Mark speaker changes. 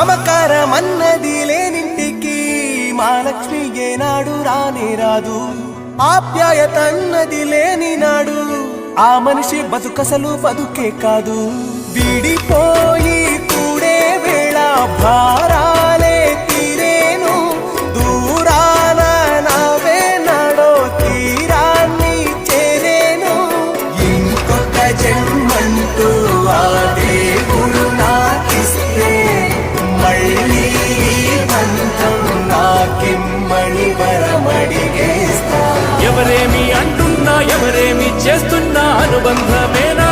Speaker 1: మమకారమన్నది లేనింటికి మా లక్ష్మి ఏనాడు రానే రాదు. ఆప్యాయతన్నది లేని నాడు ఆ మనిషి బతుకసలు బతుకే కాదు. విడిపోయి కమ్మని వరమడిగేస్తా. ఎవరేమి అంటున్నా ఎవరేమి చేస్తున్నా అనుబంధమేనా?